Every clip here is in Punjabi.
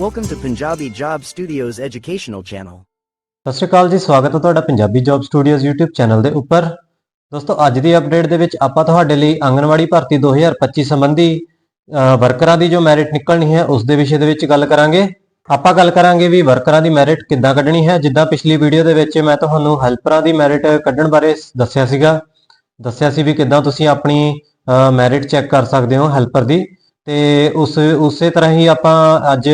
Welcome to Punjabi Job Studios educational channel. ਸਤਿ ਸ਼੍ਰੀ ਅਕਾਲ ਜੀ ਸਵਾਗਤ ਹੈ ਤੁਹਾਡਾ Punjabi job studios YouTube channel ਦੇ ਉੱਪਰ। ਦੋਸਤੋ ਅੱਜ ਦੀ ਅਪਡੇਟ ਦੇ ਵਿੱਚ ਆਪਾਂ ਤੁਹਾਡੇ ਲਈ ਆਂਗਣਵਾੜੀ ਭਰਤੀ 2025 ਸੰਬੰਧੀ ਅ, ਵਰਕਰਾਂ ਦੀ ਜੋ ਮੈਰਿਟ ਨਿਕਲਣੀ ਹੈ ਉਸ ਦੇ ਵਿਸ਼ੇ ਦੇ ਵਿੱਚ ਗੱਲ ਕਰਾਂਗੇ। ਆਪਾਂ ਗੱਲ ਕਰਾਂਗੇ ਵੀ ਵਰਕਰਾਂ ਦੀ ਮੈਰਿਟ ਕਿੱਦਾਂ ਕੱਢਣੀ ਹੈ। ਜਿੱਦਾਂ ਪਿਛਲੀ ਵੀਡੀਓ ਦੇ ਵਿੱਚ ਮੈਂ ਤੁਹਾਨੂੰ ਹੈਲਪਰਾਂ ਦੀ ਮੈਰਿਟ ਕੱਢਣ ਬਾਰੇ ਦੱਸਿਆ ਸੀਗਾ। ਦੱਸਿਆ ਸੀ ਵੀ ਕਿੱਦਾਂ ਤੁਸੀਂ ਆਪਣੀ ਮੈਰਿਟ ਚੈੱਕ ਕਰ ਸਕਦੇ ਹੋ ਹੈਲਪਰ ਦੀ। ਤੇ ਉਸ ਉਸੇ ਤਰ੍ਹਾਂ ਹੀ ਆਪਾਂ ਅੱਜ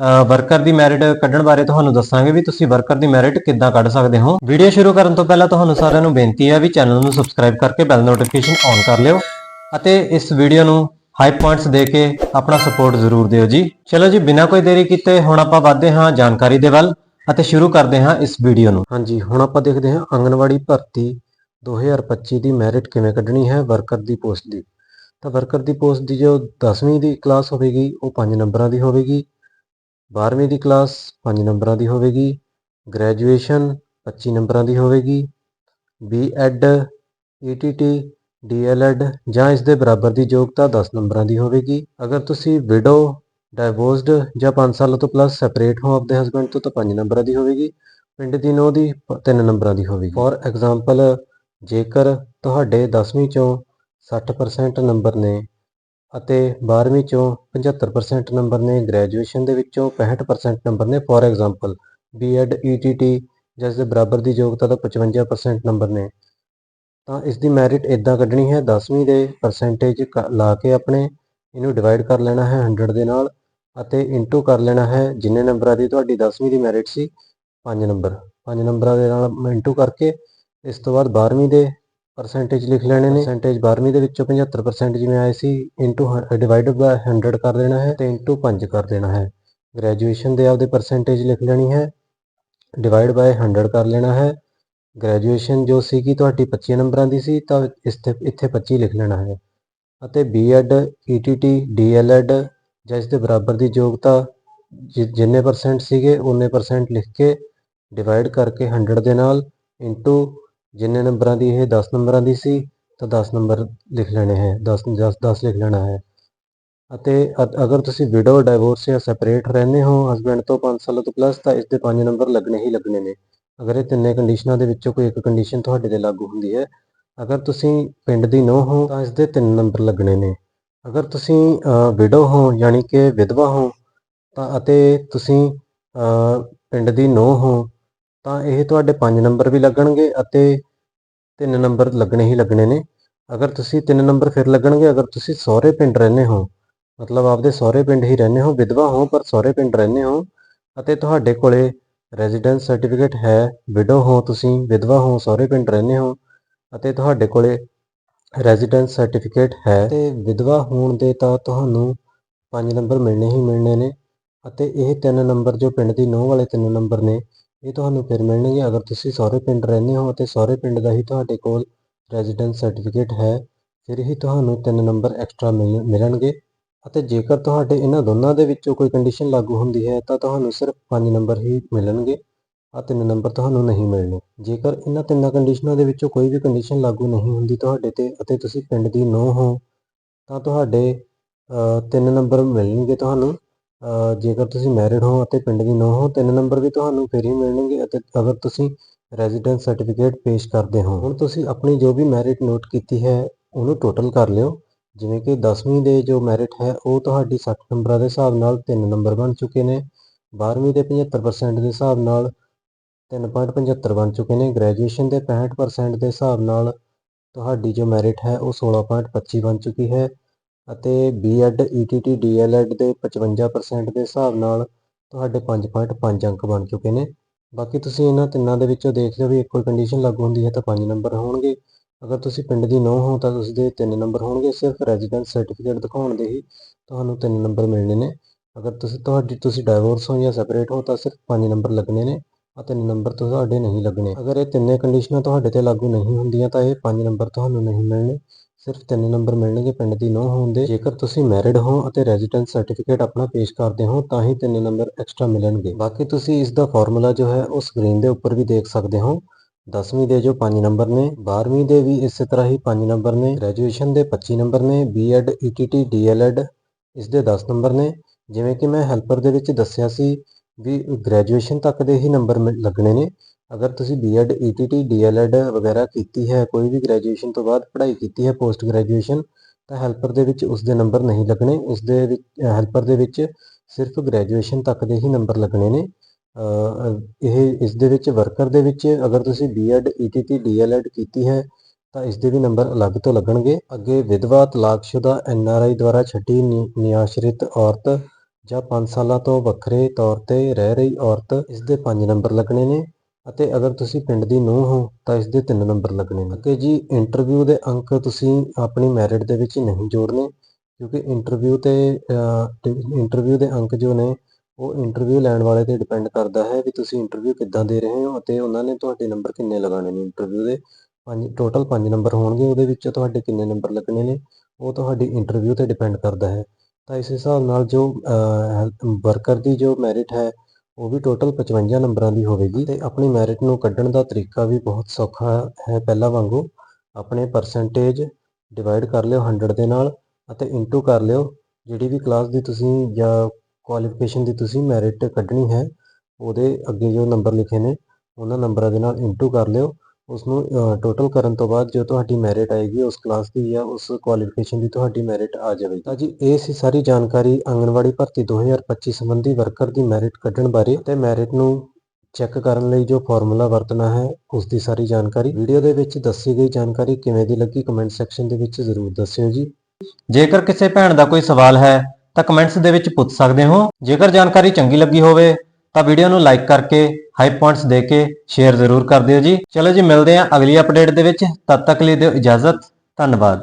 ਵਰਕਰ ਦੀ ਮੈਰਿਟ ਕੱਢਣ ਬਾਰੇ ਤੁਹਾਨੂੰ ਦੱਸਾਂਗੇ ਵੀ ਤੁਸੀਂ ਵਰਕਰ ਦੀ ਮੈਰਿਟ ਕਿੱਦਾਂ ਕੱਢ ਸਕਦੇ ਹੋ। ਵੀਡੀਓ ਸ਼ੁਰੂ ਕਰਨ ਤੋਂ ਪਹਿਲਾਂ ਤੁਹਾਨੂੰ ਸਾਰਿਆਂ ਨੂੰ ਬੇਨਤੀ ਹੈ ਵੀ ਚੈਨਲ ਨੂੰ ਸਬਸਕ੍ਰਾਈਬ ਕਰਕੇ ਬੈਲ ਨੋਟੀਫਿਕੇਸ਼ਨ ਔਨ ਕਰ ਲਿਓ ਅਤੇ ਇਸ ਵੀਡੀਓ ਨੂੰ ਹਾਈ ਪੁਆਇੰਟਸ ਦੇ ਕੇ ਆਪਣਾ ਸਪੋਰਟ ਜ਼ਰੂਰ ਦਿਓ ਜੀ। ਚਲੋ ਜੀ, ਬਿਨਾਂ ਕੋਈ ਦੇਰੀ ਕੀਤੇ ਹੁਣ ਆਪਾਂ ਵਧਦੇ ਹਾਂ ਜਾਣਕਾਰੀ ਦੇ ਵੱਲ ਅਤੇ ਸ਼ੁਰੂ ਕਰਦੇ ਹਾਂ ਇਸ ਵੀਡੀਓ ਨੂੰ। ਹਾਂਜੀ, ਹੁਣ ਆਪਾਂ ਦੇਖਦੇ ਹਾਂ ਆਂਗਣਵਾੜੀ ਭਰਤੀ 2025 ਦੀ ਮੈਰਿਟ ਕਿਵੇਂ ਕੱਢਣੀ ਹੈ ਵਰਕਰ ਦੀ ਪੋਸਟ ਦੀ। ਤਾਂ ਵਰਕਰ ਦੀ ਪੋਸਟ ਦੀ ਜੋ 10ਵੀਂ ਦੀ ਕਲਾਸ ਹੋਵੇਗੀ, ਉਹ 5 ਨੰਬਰਾਂ ਦੀ ਹੋਵੇਗੀ। 12ਵੀਂ ਦੀ ਕਲਾਸ 5 ਨੰਬਰਾਂ ਦੀ ਹੋਵੇਗੀ, ਗ੍ਰੈਜੂਏਸ਼ਨ 25 ਨੰਬਰਾਂ ਦੀ ਹੋਵੇਗੀ ਬੀਐਡ ਈਟੀਟੀ ਡੀਐਲਐਡ ਜਾਂ ਇਸ ਦੇ ਬਰਾਬਰ ਦੀ ਯੋਗਤਾ 10 ਨੰਬਰਾਂ ਦੀ ਹੋਵੇਗੀ। ਅਗਰ ਤੁਸੀਂ ਵਿਡੋ ਡਾਈਵੋਰਸਡ ਜਾਂ 5 ਸਾਲਾਂ ਤੋਂ ਪਲੱਸ ਸੈਪਰੇਟ ਹੋ ਆਪਦੇ ਹਸਬੰਡ ਤੋਂ ਤਾਂ 5 ਨੰਬਰਾਂ ਦੀ ਹੋਵੇਗੀ, ਪਿੰਡ ਦੀ ਨੌ ਦੀ 3 ਨੰਬਰਾਂ ਦੀ ਹੋਵੇਗੀ। ਫੋਰ ਐਗਜ਼ਾਮਪਲ ਜੇਕਰ ਤੁਹਾਡੇ 10ਵੀਂ ਚੋਂ 60% ਨੰਬਰ ਨੇ ਅਤੇ 12ਵੀਂ ਚੋਂ 75% ਨੰਬਰ ਨੇ ਗ੍ਰੈਜੂਏਸ਼ਨ ਦੇ ਵਿੱਚੋਂ 65% ਨੰਬਰ ਨੇ ਫੋਰ ਐਗਜ਼ਾਮਪਲ ਬੀਐਡ ਈਟੀਟੀ ਜਿਸ ਦੇ ਬਰਾਬਰ ਦੀ ਯੋਗਤਾ ਦਾ 55% ਨੰਬਰ ਨੇ। ਤਾਂ ਇਸ ਦੀ ਮੈਰਿਟ ਇਦਾਂ ਕੱਢਣੀ ਹੈ 10ਵੀਂ ਦੇ ਪਰਸੈਂਟੇਜ ਲਾ ਕੇ ਆਪਣੇ ਇਹਨੂੰ ਡਿਵਾਈਡ ਕਰ ਲੈਣਾ ਹੈ 100 ਦੇ ਨਾਲ ਅਤੇ ਇਨਟੂ ਕਰ ਲੈਣਾ ਹੈ, ਜਿੰਨੇ ਨੰਬਰਾਂ ਦੀ ਤੁਹਾਡੀ 10ਵੀਂ ਦੀ ਮੈਰਿਟ ਸੀ 5 ਨੰਬਰ 5 ਨੰਬਰਾਂ ਦੇ ਨਾਲ ਇਨਟੂ ਕਰਕੇ ਇਸ ਤੋਂ ਬਾਅਦ 12ਵੀਂ ਦੇ ਪਰਸੈਂਟੇਜ ਲਿਖ ਲੈਣੇ ਨੇ। ਪਰਸੈਂਟੇਜ 12ਵੀਂ ਦੇ ਵਿੱਚੋਂ 75% ਜਿਵੇਂ ਆਏ ਸੀ ਇਨਟੂ ਡਿਵਾਈਡਡ ਬਾਈ 100 ਕਰ ਦੇਣਾ ਹੈ ਤੇ ਇਨਟੂ 5 ਕਰ ਦੇਣਾ ਹੈ। ਗ੍ਰੈਜੂਏਸ਼ਨ ਦੇ ਆਪਦੇ ਪਰਸੈਂਟੇਜ ਲਿਖ ਲੈਣੀ ਹੈ ਡਿਵਾਈਡ ਬਾਈ 100 ਕਰ ਲੈਣਾ ਹੈ। ਗ੍ਰੈਜੂਏਸ਼ਨ ਜੋ ਸੀਗੀ ਤੁਹਾਡੀ 25 ਨੰਬਰਾਂ ਦੀ ਸੀ, ਤਾਂ ਇਸ ਤੇ ਇੱਥੇ 25 ਲਿਖ ਲੈਣਾ ਹੈ। ਅਤੇ ਬੀਐਡ ਈਟੀਟੀ ਡੀਐਲਐਡ ਜਾਂ ਇਸ ਦੇ ਬਰਾਬਰ ਦੀ ਯੋਗਤਾ ਜਿ- ਜਿੰਨੇ ਪਰਸੈਂਟ ਸੀਗੇ ਉਨੇ ਪਰਸੈਂਟ ਲਿਖ ਕੇ ਡਿਵਾਈਡ ਕਰਕੇ 100 ਦੇ ਨਾਲ ਇਨਟੂ ਜਿੰਨੇ ਨੰਬਰਾਂ ਦੀ ਇਹ 10 ਨੰਬਰਾਂ ਦੀ ਸੀ, ਤਾਂ 10 ਨੰਬਰ ਲਿਖ ਲੈਣੇ ਹੈ 10 10 10 ਲਿਖ ਲੈਣਾ ਹੈ। ਅਤੇ ਅ- ਅਗਰ ਤੁਸੀਂ ਵਿਡੋ ਡਾਈਵੋਰਸ ਜਾਂ ਸੈਪਰੇਟ ਰਹਿੰਦੇ ਹੋ ਹਸਬੰਡ ਤੋਂ 5 ਸਾਲਾਂ ਤੋਂ ਪਲੱਸ ਤਾਂ ਇਸ ਦੇ 5 ਨੰਬਰ ਲੱਗਣੇ ਹੀ ਲੱਗਣੇ ਨੇ। ਅਗਰ ਇਹ ਤਿੰਨੇ ਕੰਡੀਸ਼ਨਾਂ ਦੇ ਵਿੱਚੋਂ ਕੋਈ ਇੱਕ ਕੰਡੀਸ਼ਨ ਤੁਹਾਡੇ ਤੇ ਲਾਗੂ ਹੁੰਦੀ ਹੈ, ਅਗਰ ਤੁਸੀਂ ਪਿੰਡ ਦੀ ਨੋ ਹੋ, ਤਾਂ ਇਸ ਦੇ 3 ਨੰਬਰ ਲੱਗਣੇ ਨੇ। ਅਗਰ ਤੁਸੀਂ ਵਿਡੋ ਹੋ, ਯਾਨੀ ਕਿ ਵਿਧਵਾ ਹੋ, ਤਾਂ ਅਤੇ ਤੁਸੀਂ ਪਿੰਡ ਦੀ ਨੋ ਹੋ, ਤਾਂ ਇਹ ਤੁਹਾਡੇ 5 ਨੰਬਰ ਵੀ ਲੱਗਣਗੇ ਅਤੇ ਤਿੰਨ ਨੰਬਰ ਲੱਗਣੇ ਹੀ ਲੱਗਣੇ ਨੇ। ਅਗਰ ਤੁਸੀਂ ਤਿੰਨ ਨੰਬਰ ਫਿਰ ਲੱਗਣਗੇ, ਅਗਰ ਤੁਸੀਂ ਸਹੁਰੇ ਪਿੰਡ ਰਹਿੰਦੇ ਹੋ, ਮਤਲਬ ਆਪਦੇ ਸਹੁਰੇ ਪਿੰਡ ਹੀ ਰਹਿੰਦੇ ਹੋ, ਵਿਧਵਾ ਹੋ, ਪਰ ਸਹੁਰੇ ਪਿੰਡ ਰਹਿੰਦੇ ਹੋ, ਅਤੇ ਤੁਹਾਡੇ ਕੋਲੇ ਰੈਜ਼ੀਡੈਂਸ ਸਰਟੀਫਿਕੇਟ ਹੈ ਵਿਡੋ ਹੋ ਤੁਸੀਂ, ਵਿਧਵਾ ਹੋ, ਸਹੁਰੇ ਪਿੰਡ ਰਹਿੰਦੇ ਹੋ, ਅਤੇ ਤੁਹਾਡੇ ਕੋਲੇ ਰੈਜ਼ੀਡੈਂਸ ਸਰਟੀਫਿਕੇਟ ਹੈ, ਤੇ ਵਿਧਵਾ ਹੋਣ ਦੇ ਤਾਂ ਤੁਹਾਨੂੰ 5 ਨੰਬਰ ਮਿਲਣੇ ਹੀ ਮਿਲਣੇ ਨੇ, ਅਤੇ ਇਹ ਤਿੰਨ ਨੰਬਰ ਜੋ ਪਿੰਡ ਦੀ ਨੋਹ ਵਾਲੇ ਤਿੰਨ ਨੰਬਰ ਨੇ ਇਹ ਤੁਹਾਨੂੰ ਫਿਰ ਮਿਲਣਗੇ। ਅਗਰ ਤੁਸੀਂ ਸਹੁਰੇ ਪਿੰਡ ਰਹਿੰਦੇ ਹੋ ਅਤੇ ਸਹੁਰੇ ਪਿੰਡ ਦਾ ਹੀ ਤੁਹਾਡੇ ਕੋਲ ਰੈਜ਼ੀਡੈਂਸ ਸਰਟੀਫਿਕੇਟ ਹੈ ਫਿਰ ਹੀ ਤੁਹਾਨੂੰ ਤਿੰਨ ਨੰਬਰ ਐਕਸਟਰਾ ਮਿਲਣਗੇ। ਅਤੇ ਜੇਕਰ ਤੁਹਾਡੇ ਇਹਨਾਂ ਦੋਨਾਂ ਦੇ ਵਿੱਚੋਂ ਕੋਈ ਕੰਡੀਸ਼ਨ ਲਾਗੂ ਹੁੰਦੀ ਹੈ ਤਾਂ ਤੁਹਾਨੂੰ ਸਿਰਫ 5 ਨੰਬਰ ਹੀ ਮਿਲਣਗੇ। ਆ ਤਿੰਨ ਨੰਬਰ ਤੁਹਾਨੂੰ ਨਹੀਂ ਮਿਲਣੇ। ਜੇਕਰ ਇਹਨਾਂ ਤਿੰਨਾਂ ਕੰਡੀਸ਼ਨਾਂ ਦੇ ਵਿੱਚੋਂ ਕੋਈ ਵੀ ਕੰਡੀਸ਼ਨ ਲਾਗੂ ਨਹੀਂ ਹੁੰਦੀ ਤੁਹਾਡੇ ਤੇ ਅਤੇ ਤੁਸੀਂ ਪਿੰਡ ਦੀ ਨੋ ਹੋ ਤਾਂ ਤੁਹਾਡੇ ਅ, ਤਿੰਨ ਨੰਬਰ ਮਿਲਣਗੇ ਤੁਹਾਨੂੰ। ਜੇਕਰ ਤੁਸੀਂ ਮੈਰਿਡ ਹੋ ਅਤੇ ਪਿੰਡ ਦੀ ਨੋ ਹੋ, ਤਿੰਨ ਨੰਬਰ ਵੀ ਤੁਹਾਨੂੰ ਫਿਰ ਹੀ ਮਿਲਣਗੇ ਅਤੇ ਅਗਰ ਤੁਸੀਂ ਰੈਜ਼ੀਡੈਂਸ ਸਰਟੀਫਿਕੇਟ ਪੇਸ਼ ਕਰਦੇ ਹੋ, ਹੁਣ ਤੁਸੀਂ ਆਪਣੀ ਜੋ ਵੀ ਮੈਰਿਟ ਨੋਟ ਕੀਤੀ ਹੈ, ਉਹਨੂੰ ਟੋਟਲ ਕਰ ਲਿਓ। ਜਿਵੇਂ ਕਿ 10ਵੀਂ ਦੇ ਜੋ ਮੈਰਿਟ ਹੈ, ਉਹ ਤੁਹਾਡੀ 60 ਨੰਬਰਾਂ ਦੇ ਹਿਸਾਬ ਨਾਲ 3 ਨੰਬਰ ਬਣ ਚੁੱਕੇ ਨੇ। 12ਵੀਂ ਦੇ 75% ਦੇ ਹਿਸਾਬ ਨਾਲ 3.75 ਬਣ ਚੁੱਕੇ ਨੇ। ਗ੍ਰੈਜੂਏਸ਼ਨ ਦੇ 65% ਦੇ ਹਿਸਾਬ ਨਾਲ ਤੁਹਾਡੀ ਜੋ ਮੈਰਿਟ ਹੈ, ਉਹ 16.25 ਬਣ ਚੁੱਕੀ ਹੈ। ਅਤੇ ਬੀਐਡ ਈਟੀਟੀ ਡੀਐਲਐਡ ਦੇ 55% ਦੇ ਹਿਸਾਬ ਨਾਲ ਤੁਹਾਡੇ 5.5 ਅੰਕ ਬਣ ਚੁੱਕੇ ਨੇ। ਬਾਕੀ ਤੁਸੀਂ ਇਹਨਾਂ ਤਿੰਨਾਂ ਦੇ ਵਿੱਚੋਂ ਦੇਖ ਲਿਓ ਵੀ ਇੱਕ ਕੋਈ ਕੰਡੀਸ਼ਨ ਲਾਗੂ ਹੁੰਦੀ ਹੈ ਤਾਂ 5 ਨੰਬਰ ਹੋਣਗੇ। ਅਗਰ ਤੁਸੀਂ ਪਿੰਡ ਦੀ ਨੋ ਹੋ ਤਾਂ ਉਸ ਦੇ 3 ਨੰਬਰ ਹੋਣਗੇ, ਸਿਰਫ ਰੈਜ਼ੀਡੈਂਸ ਸਰਟੀਫਿਕੇਟ ਦਿਖਾਉਣ ਦੇ ਹੀ ਤੁਹਾਨੂੰ 3 ਨੰਬਰ ਮਿਲਣੇ ਨੇ। ਅਗਰ ਤੁਸੀਂ ਤੁਹਾਡੀ, ਤੁਸੀਂ ਡਾਈਵੋਰਸ ਹੋ ਜਾਂ ਸੈਪਰੇਟ ਹੋ ਤਾਂ ਸਿਰਫ 5 ਨੰਬਰ ਲੱਗਣੇ ਨੇ ਆ ਤਿੰਨ ਨੰਬਰ ਤੁਹਾਡੇ ਨਹੀਂ ਲੱਗਣੇ। ਅਗਰ ਇਹ ਤਿੰਨੇ ਕੰਡੀਸ਼ਨਾਂ ਤੁਹਾਡੇ ਤੇ ਲਾਗੂ ਨਹੀਂ ਹੁੰਦੀਆਂ ਤਾਂ ਇਹ 5 ਨੰਬਰ ਤੁਹਾਨੂੰ ਨਹੀਂ ਮਿਲਣੇ। ਸਿਰਫ ਤਿੰਨ ਨੰਬਰ ਮਿਲਣਗੇ ਪਿੰਡ ਦੀ ਨੋ ਹੋਣ ਦੇ। ਜੇਕਰ ਤੁਸੀਂ ਮੈਰਿਡ ਹੋ ਅਤੇ ਰੈਜ਼ੀਡੈਂਸ ਸਰਟੀਫਿਕੇਟ ਆਪਣਾ ਪੇਸ਼ ਕਰਦੇ ਹੋ, ਤਾਂ ਹੀ ਤਿੰਨ ਨੰਬਰ ਐਕਸਟਰਾ ਮਿਲਣਗੇ। ਬਾਕੀ ਤੁਸੀਂ ਇਸ ਦਾ ਫਾਰਮੂਲਾ ਜੋ ਹੈ, ਉਹ ਸਕਰੀਨ ਦੇ ਉੱਪਰ ਵੀ ਦੇਖ ਸਕਦੇ ਹੋ। 10ਵੀਂ ਦੇ ਜੋ 5 ਨੰਬਰ ਨੇ 12ਵੀਂ ਦੇ ਵੀ ਇਸੇ ਤਰ੍ਹਾਂ ਹੀ 5 ਨੰਬਰ ਨੇ। ਗ੍ਰੈਜੂਏਸ਼ਨ ਦੇ 25 ਨੰਬਰ ਨੇ, ਬੀਐਡ, ਈਟੀਟੀ, ਡੀਐਲਐਡ, ਇਸ ਦੇ 10 ਨੰਬਰ ਨੇ। ਜਿਵੇਂ ਕਿ ਮੈਂ ਹੈਲਪਰ ਦੇ ਵਿੱਚ ਦੱਸਿਆ ਸੀ ਵੀ ਗ੍ਰੈਜੂਏਸ਼ਨ ਤੱਕ ਦੇ ਹੀ ਨੰਬਰ ਮਿਲ- ਲੱਗਣੇ ਨੇ। ਅਗਰ ਤੁਸੀਂ ਬੀਐਡ ਈਟੀਟੀ ਡੀਐਲਐਡ ਵਗੈਰਾ ਕੀਤੀ ਹੈ, ਕੋਈ ਵੀ ਗ੍ਰੈਜੂਏਸ਼ਨ ਤੋਂ ਬਾਅਦ ਪੜ੍ਹਾਈ ਕੀਤੀ ਹੈ ਪੋਸਟ ਗ੍ਰੈਜੂਏਸ਼ਨ ਤਾਂ ਹੈਲਪਰ ਦੇ ਵਿੱਚ ਉਸ ਦੇ ਨੰਬਰ ਨਹੀਂ ਲੱਗਣੇ। ਉਸ ਦੇ ਵਿੱਚ ਹੈਲਪਰ ਦੇ ਵਿੱਚ ਸਿਰਫ ਗ੍ਰੈਜੂਏਸ਼ਨ ਤੱਕ ਦੇ ਹੀ ਨੰਬਰ ਲੱਗਣੇ ਨੇ। ਇਹ, ਇਸ ਦੇ ਵਿੱਚ ਵਰਕਰ ਦੇ ਵਿੱਚ ਅਗਰ ਤੁਸੀਂ ਬੀਐਡ ਈਟੀਟੀ ਡੀਐਲਐਡ ਕੀਤੀ ਹੈ, ਤਾਂ ਇਸ ਦੇ ਵੀ ਨੰਬਰ ਅਲੱਗ ਤੋਂ ਲੱਗਣਗੇ। ਅੱਗੇ ਵਿਧਵਾ ਤਲਾਕਸ਼ੁਦਾ ਐਨਆਰਆਈ ਦੁਆਰਾ ਛੱਡੀ ਨਿ- ਨਿਆਸ਼ਰਿਤ ਔਰਤ ਜਾਂ 5 ਸਾਲਾਂ ਤੋਂ ਵੱਖਰੇ ਤੌਰ ਤੇ ਰਹਿ ਰਹੀ ਔਰਤ ਇਸ ਦੇ 5 ਨੰਬਰ ਲੱਗਣੇ ਨੇ ਅਤੇ ਅਗਰ ਤੁਸੀਂ ਪਿੰਡ ਦੀ ਨੂੰਹ ਹੋ ਤਾਂ ਇਸ ਦੇ 3 ਨੰਬਰ ਲੱਗਣੇ ਨੇ। ਅਤੇ ਜੀ ਇੰਟਰਵਿਊ ਦੇ ਅੰਕ ਤੁਸੀਂ ਆਪਣੀ ਮੈਰਿਟ ਦੇ ਵਿੱਚ ਨਹੀਂ ਜੋੜਨੇ ਕਿਉਂਕਿ ਇੰਟਰਵਿਊ ਤੇ ਇੰਟਰਵਿਊ ਦੇ ਅੰਕ ਜੋ ਨੇ ਉਹ ਇੰਟਰਵਿਊ ਲੈਣ ਵਾਲੇ ਤੇ ਡਿਪੈਂਡ ਕਰਦਾ ਹੈ ਵੀ ਤੁਸੀਂ ਇੰਟਰਵਿਊ ਕਿੱਦਾਂ ਦੇ ਰਹੇ ਹੋ ਅਤੇ ਉਹਨਾਂ ਨੇ ਤੁਹਾਡੇ ਨੰਬਰ ਕਿੰਨੇ ਲਗਾਉਣੇ ਨੇ। ਇੰਟਰਵਿਊ ਦੇ ਪੰਜ ਟੋਟਲ 5 ਨੰਬਰ ਹੋਣਗੇ, ਉਹਦੇ ਵਿੱਚੋਂ ਤੁਹਾਡੇ ਕਿੰਨੇ ਨੰਬਰ ਲੱਗਣੇ ਨੇ, ਉਹ ਤੁਹਾਡੀ ਇੰਟਰਵਿਊ ਤੇ ਡਿਪੈਂਡ ਕਰਦਾ ਹੈ। ਤਾਂ ਇਸ ਹਿਸਾਬ ਨਾਲ ਜੋ ਵਰਕਰ ਦੀ ਜੋ ਮੈਰਿਟ ਹੈ, ਉਹ ਵੀ ਟੋਟਲ 55 ਨੰਬਰਾਂ ਦੀ ਹੋਵੇਗੀ ਤੇ ਆਪਣੀ ਮੈਰਿਟ ਨੂੰ ਕੱਢਣ ਦਾ ਤਰੀਕਾ ਵੀ ਬਹੁਤ ਸੌਖਾ ਹੈ ਪਹਿਲਾਂ ਵਾਂਗੂ। ਆਪਣੇ ਪਰਸੈਂਟੇਜ ਡਿਵਾਈਡ ਕਰ ਲਿਓ 100 ਦੇ ਨਾਲ ਅਤੇ ਇਨਟੂ ਕਰ ਲਿਓ, ਜਿਹੜੀ ਵੀ ਕਲਾਸ ਦੀ ਤੁਸੀਂ ਜਾਂ ਕੁਆਲੀਫਿਕੇਸ਼ਨ ਦੀ ਤੁਸੀਂ ਮੈਰਿਟ ਕੱਢਣੀ ਹੈ, ਉਹਦੇ ਅੱਗੇ ਜੋ ਨੰਬਰ ਲਿਖੇ ਨੇ, ਉਹਨਾਂ ਨੰਬਰਾਂ ਦੇ ਨਾਲ ਇਨਟੂ ਕਰ ਲਿਓ। ਉਸ ਨੂੰ ਟੋਟਲ ਕਰਨ ਤੋਂ ਬਾਅਦ ਜੋ ਤੁਹਾਡੀ ਮੈਰਿਟ ਆਏਗੀ, ਉਸ ਕਲਾਸ ਦੀ ਜਾਂ ਉਸ ਕੁਆਲੀਫਿਕੇਸ਼ਨ ਦੀ ਤੁਹਾਡੀ ਮੈਰਿਟ ਆ ਜਾਵੇਗੀ। ਤਾਂ ਜੀ, ਇਹ ਸੀ ਸਾਰੀ ਜਾਣਕਾਰੀ ਆਂਗਣਵਾੜੀ ਭਰਤੀ 2025 ਸੰਬੰਧੀ ਵਰਕਰ ਦੀ ਮੈਰਿਟ ਕੱਢਣ ਬਾਰੇ ਤੇ ਮੈਰਿਟ ਨੂੰ ਚੈੱਕ ਕਰਨ ਲਈ ਜੋ ਫਾਰਮੂਲਾ ਵਰਤਣਾ ਹੈ, ਉਸ ਦੀ ਸਾਰੀ ਜਾਣਕਾਰੀ। ਵੀਡੀਓ ਦੇ ਵਿੱਚ ਦੱਸੀ ਗਈ ਜਾਣਕਾਰੀ ਕਿਵੇਂ ਦੀ ਲੱਗੀ ਕਮੈਂਟ ਸੈਕਸ਼ਨ ਦੇ ਵਿੱਚ ਜ਼ਰੂਰ ਦੱਸਿਓ ਜੀ। ਜੇਕਰ ਕਿਸੇ ਭੈਣ ਦਾ ਕੋਈ ਸਵਾਲ ਹੈ, ਤਾਂ ਕਮੈਂਟਸ ਦੇ ਵਿੱਚ ਪੁੱਛ ਸਕਦੇ ਹੋ। ਜੇਕਰ ਜਾਣਕਾਰੀ ਚੰਗੀ ਲੱਗੀ ਹੋਵੇ ਤਾਂ ਵੀਡੀਓ ਨੂੰ ਲਾਈਕ ਕਰਕੇ ਹਾਈ ਪੁਆਇੰਟਸ ਦੇ ਕੇ ਸ਼ੇਅਰ ਜ਼ਰੂਰ ਕਰ ਦਿਓ ਜੀ। ਚਲੋ ਜੀ, ਮਿਲਦੇ ਹਾਂ ਅਗਲੀ ਅਪਡੇਟ ਦੇ ਵਿੱਚ। ਤਦ ਤੱਕ ਲਈ ਦਿਓ ਇਜਾਜ਼ਤ। ਧੰਨਵਾਦ।